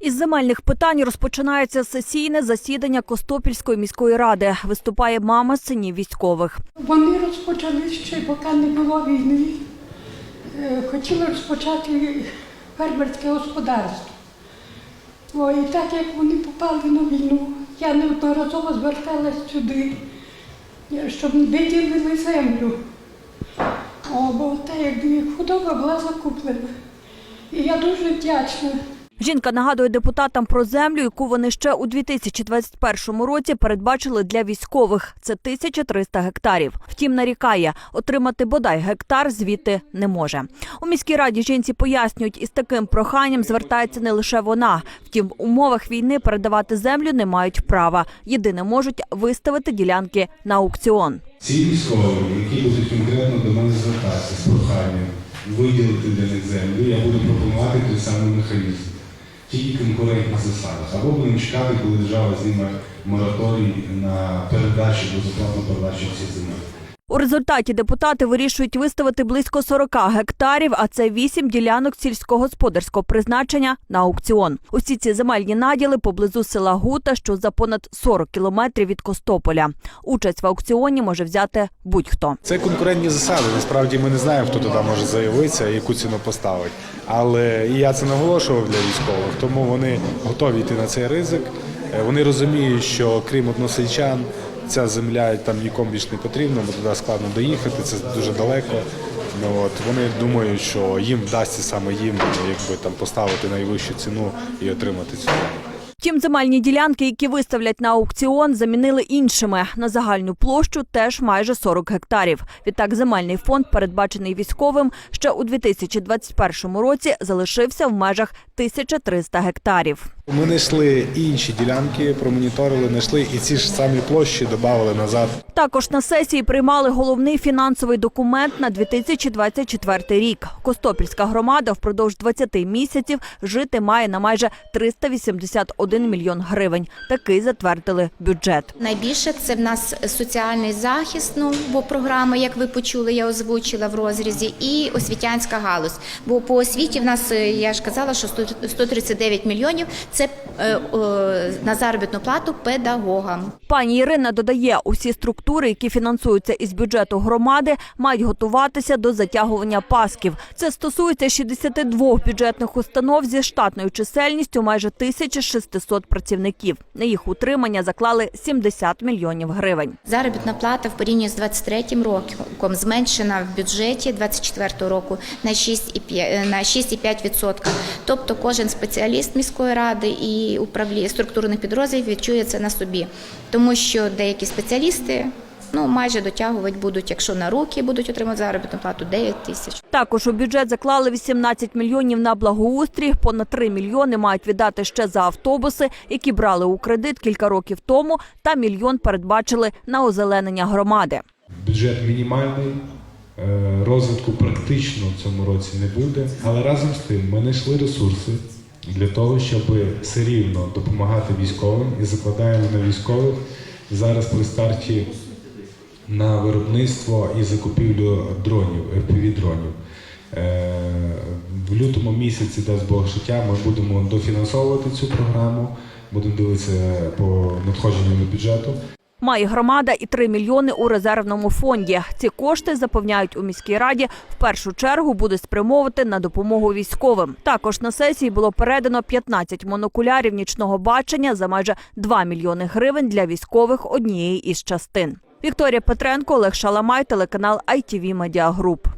Із земельних питань розпочинається сесійне засідання Костопільської міської ради. Виступає мама синів військових. Вони розпочали ще, поки не було війни. Е, Хотіли розпочати фермерське господарство. О, і так як вони попали на війну, я неодноразово зверталась сюди, е, щоб виділили землю. О, бо та якби худоба була закуплена. І я дуже вдячна. Жінка нагадує депутатам про землю, яку вони ще у 2021 році передбачили для військових. Це 1300 гектарів. Втім, нарікає, отримати бодай гектар звідти не може. У міській раді жінці пояснюють, із таким проханням звертається не лише вона. Втім, в умовах війни передавати землю не мають права. Єдине можуть виставити ділянки на аукціон. Ці військові, які будуть конкретно до мене звертатися з проханням виділити для них землю, я буду пропонувати той самий механізм. Тільки конкурентних засадах. Або будемо чекати, коли держава зніме мораторій на передачу безоплатну передачу цих земель. У результаті депутати вирішують виставити близько 40 гектарів, а це 8 ділянок сільськогосподарського призначення на аукціон. Усі ці земельні наділи поблизу села Гута, що за понад 40 кілометрів від Костополя. Участь в аукціоні може взяти будь-хто. Це конкурентні засади. Насправді ми не знаємо, хто туди може заявитися яку ціну поставить. Але я це наголошував для військових, тому вони готові йти на цей ризик. Е, Вони розуміють, що крім односельчан, ця земля там нікому більш не потрібна, бо туди складно доїхати, це дуже далеко. Ну, от, вони думають, що їм вдасться саме їм якби, там, поставити найвищу ціну і отримати цю землю. Втім, земельні ділянки, які виставлять на аукціон, замінили іншими. На загальну площу теж майже 40 гектарів. Відтак, земельний фонд, передбачений військовим, ще у 2021 році залишився в межах 1300 гектарів. Ми знайшли інші ділянки, промоніторили, знайшли і ці ж самі площі додали назад Також на сесії приймали головний фінансовий документ на 2024 рік. Костопільська громада впродовж 20 місяців жити має на майже 381 мільйон гривень. Такий затвердили бюджет. Найбільше це в нас соціальний захист, ну бо програма, як ви почули, я озвучила в розрізі, і освітянська галузь. Бо по освіті в нас е, я ж казала, що 100 139 мільйонів це е, е, на заробітну плату педагогам. Пані Ірина додає, усі структури, які фінансуються із бюджету громади, мають готуватися до затягування пасків. Це стосується 62 бюджетних установ зі штатною чисельністю майже 1600 працівників. На їх утримання заклали 70 мільйонів гривень. Заробітна плата в порівнянні з 23 роком зменшена в бюджеті 24 року на 6,5%. На 6,5%. Тобто кожен спеціаліст міської ради і управління структурних підрозділів відчує це на собі, тому що деякі спеціалісти ну майже дотягувати будуть, якщо на руки будуть отримати заробітну плату 9 тисяч. Також у бюджет заклали 18 мільйонів на благоустрій. Понад 3 мільйони мають віддати ще за автобуси, які брали у кредит кілька років тому, та мільйон передбачили на озеленення громади. Бюджет мінімальний, е, розвитку практично в цьому році не буде. Але разом з тим ми знайшли ресурси для того, щоб все рівно допомагати військовим і закладаємо на військових зараз при старті на виробництво і закупівлю дронів, FPV-дронів. Е, В лютому місяці, дасть Бог життя, ми будемо дофінансовувати цю програму, будемо дивитися по надходженню бюджету. Має громада і 3 мільйони у резервному фонді. Ці кошти запевняють у міській раді. В першу чергу буде спрямовувати на допомогу військовим. Також на сесії було передано 15 монокулярів нічного бачення за майже 2 мільйони гривень для військових однієї із частин. Вікторія Петренко, Олег Шаламай, телеканал ITV Media Group.